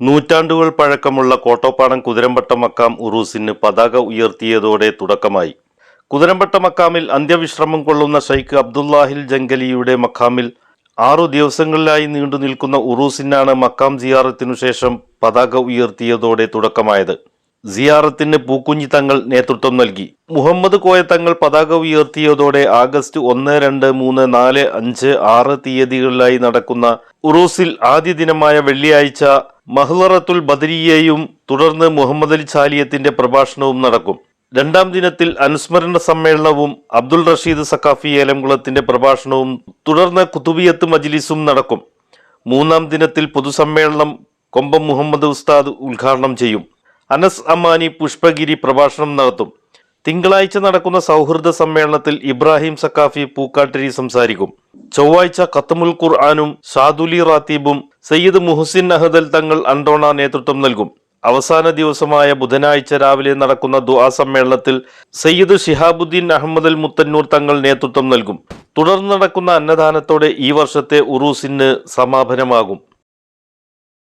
നൂറ്റാണ്ടുകൾ പഴക്കമുള്ള കോട്ടോപ്പാടം കുതിരമ്പട്ട മക്കാം ഉറൂസിന് പതാക ഉയർത്തിയതോടെ തുടക്കമായി. കുതിരമ്പട്ട മക്കാമിൽ അന്ത്യവിശ്രമം കൊള്ളുന്ന ഷെയ്ഖ് അബ്ദുല്ലാഹിൽ ജംഗലിയുടെ മക്കാമിൽ ആറു ദിവസങ്ങളിലായി നീണ്ടു നിൽക്കുന്ന ഉറൂസിനാണ് മക്കാം സിയാറത്തിനു ശേഷം പതാക ഉയർത്തിയതോടെ തുടക്കമായത്. സിയാറത്തിന് പൂക്കുഞ്ഞി തങ്ങൾ നേതൃത്വം നൽകി. മുഹമ്മദ് കോയ തങ്ങൾ പതാക ഉയർത്തിയതോടെ ആഗസ്റ്റ് ഒന്ന് രണ്ട് മൂന്ന് നാല് അഞ്ച് ആറ് തീയതികളിലായി നടക്കുന്ന ഉറൂസിൽ ആദ്യ ദിനമായ വെള്ളിയാഴ്ച മഹ്ലറത്തുൽ ബദരിയയും തുടർന്ന് മുഹമ്മദ് അലി ചാലിയത്തിന്റെ പ്രഭാഷണവും നടക്കും. രണ്ടാം ദിനത്തിൽ അനുസ്മരണ സമ്മേളനവും അബ്ദുൾ റഷീദ് സക്കാഫി ഏലംകുളത്തിന്റെ പ്രഭാഷണവും തുടർന്ന് കുത്തുബിയത്ത് മജ്ലിസും നടക്കും. മൂന്നാം ദിനത്തിൽ പൊതുസമ്മേളനം കൊമ്പം മുഹമ്മദ് ഉസ്താദ് ഉദ്ഘാടനം ചെയ്യും. അനസ് അമാനി പുഷ്പഗിരി പ്രഭാഷണം നടത്തും. തിങ്കളാഴ്ച നടക്കുന്ന സൗഹൃദ സമ്മേളനത്തിൽ ഇബ്രാഹിം സക്കാഫി പൂക്കാട്ടിരി സംസാരിക്കും. ചൊവ്വാഴ്ച ഖത്തമുൽ ഖുർആാനും ഷാദുലി റാത്തീബും സയ്യിദ് മുഹസിൻ അഹദൽ തങ്ങൾ അണ്ടോണ നേതൃത്വം നൽകും. അവസാന ദിവസമായ ബുധനാഴ്ച രാവിലെ നടക്കുന്ന ദുആ സമ്മേളനത്തിൽ സയ്യിദ് ഷിഹാബുദ്ദീൻ അഹമ്മദ് അൽ മുത്തന്നൂർ തങ്ങൾ നേതൃത്വം നൽകും. തുടർന്ന് നടക്കുന്ന അന്നദാനത്തോടെ ഈ വർഷത്തെ ഉറൂസിന് സമാപനമാകും.